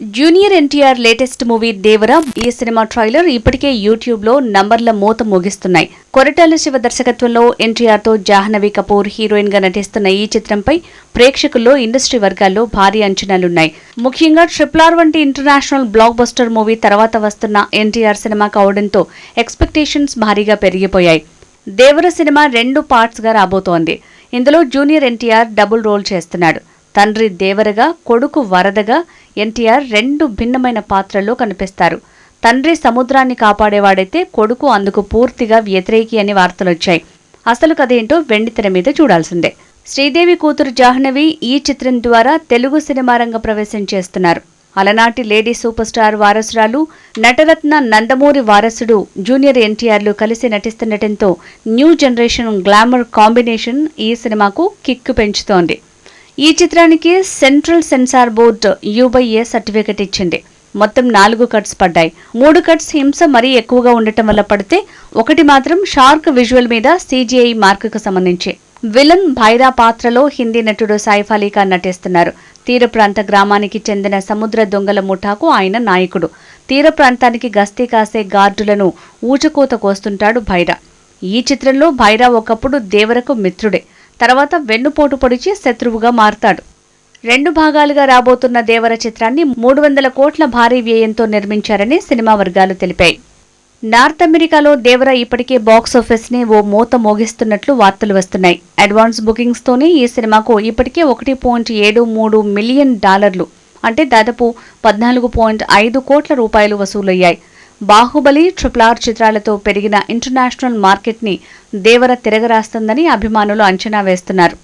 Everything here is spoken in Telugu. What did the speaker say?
Junior NTR latest movie Devara ఈ సినిమా ట్రైలర్ ఇప్పటికే యూట్యూబ్లో నంబర్ల మూత ముగిస్తున్నాయి. కొరటాల శివ దర్శకత్వంలో ఎన్టీఆర్తో జాహ్నవి కపూర్ హీరోయిన్గా నటిస్తున్న ఈ చిత్రంపై ప్రేక్షకుల్లో ఇండస్ట్రీ వర్గాల్లో భారీ అంచనాలున్నాయి. ముఖ్యంగా ట్రిపుల్ ఆర్ వంటి ఇంటర్నేషనల్ బ్లాక్ బస్టర్ మూవీ తర్వాత వస్తున్న ఎన్టీఆర్ సినిమా కావడంతో ఎక్స్పెక్టేషన్స్ భారీగా పెరిగిపోయాయి. దేవర సినిమా రెండు పార్ట్స్గా రాబోతోంది. ఇందులో జూనియర్ ఎన్టీఆర్ డబుల్ రోల్ చేస్తున్నాడు. తండ్రి దేవరగా కొడుకు వరదగా ఎన్టీఆర్ రెండు భిన్నమైన పాత్రల్లో కనిపిస్తారు. తండ్రి సముద్రాన్ని కాపాడేవాడైతే కొడుకు అందుకు పూర్తిగా వ్యతిరేకి అని వార్తలొచ్చాయి అసలు కథ ఏంటో వెండితెర మీద చూడాల్సిందే. శ్రీదేవి కూతురు జాహ్నవి ఈ చిత్రం ద్వారా తెలుగు సినిమా రంగ ప్రవేశం చేస్తున్నారు. అలనాటి లేడీ సూపర్ స్టార్ వారసురాలు నటరత్న నందమూరి వారసుడు జూనియర్ ఎన్టీఆర్లు కలిసి నటిస్తుండటంతో న్యూ జనరేషన్ గ్లామర్ కాంబినేషన్ ఈ సినిమాకు కిక్కు పెంచుతోంది. ఈ చిత్రానికి central censor board U by A certificate ఇచ్చింది. మొత్తం నాలుగు కట్స్ పడ్డాయి. మూడు కట్స్ హింస మరీ ఎక్కువగా ఉండటం వల్ల పడితే ఒకటి మాత్రం షార్క్ విజువల్ మీద సీజీఐ మార్కుకు సంబంధించి. విలన్ భైరా పాత్రలో హిందీ నటుడు సైఫ్ అలీ ఖాన్ నటిస్తున్నారు. తీర ప్రాంత గ్రామానికి చెందిన సముద్ర దొంగల ముఠాకు ఆయన నాయకుడు. తీర ప్రాంతానికి గస్తీ కాసే గార్డులను ఊచకోత కోస్తుంటాడు భైరా. ఈ చిత్రంలో భైరా ఒకప్పుడు దేవరకు మిత్రుడే. తర్వాత వెన్నుపోటు పొడిచి శత్రువుగా మారతాడు. రెండు భాగాలుగా రాబోతున్న దేవర చిత్రాన్ని మూడు వందల కోట్ల భారీ వ్యయంతో నిర్మించారని సినిమా వర్గాలు తెలిపాయి. నార్త్ అమెరికాలో దేవర ఇప్పటికే బాక్స్ ఓ మూత మోగిస్తున్నట్లు వార్తలు వస్తున్నాయి. అడ్వాన్స్ బుకింగ్స్తోనే ఈ సినిమాకు ఇప్పటికే ఒకటి పాయింట్ ఏడు మూడు మిలియన్ డాలర్లు అంటే దాదాపు పద్నాలుగు పాయింట్ ఐదు కోట్ల రూపాయలు వసూలయ్యాయి. బాహుబలి ట్రిపుల్ ఆర్ చిత్రాలతో పెరిగిన ఇంటర్నేషనల్ మార్కెట్ని దేవర తిరగరాస్తుందని అభిమానులు అంచనా వేస్తున్నారు.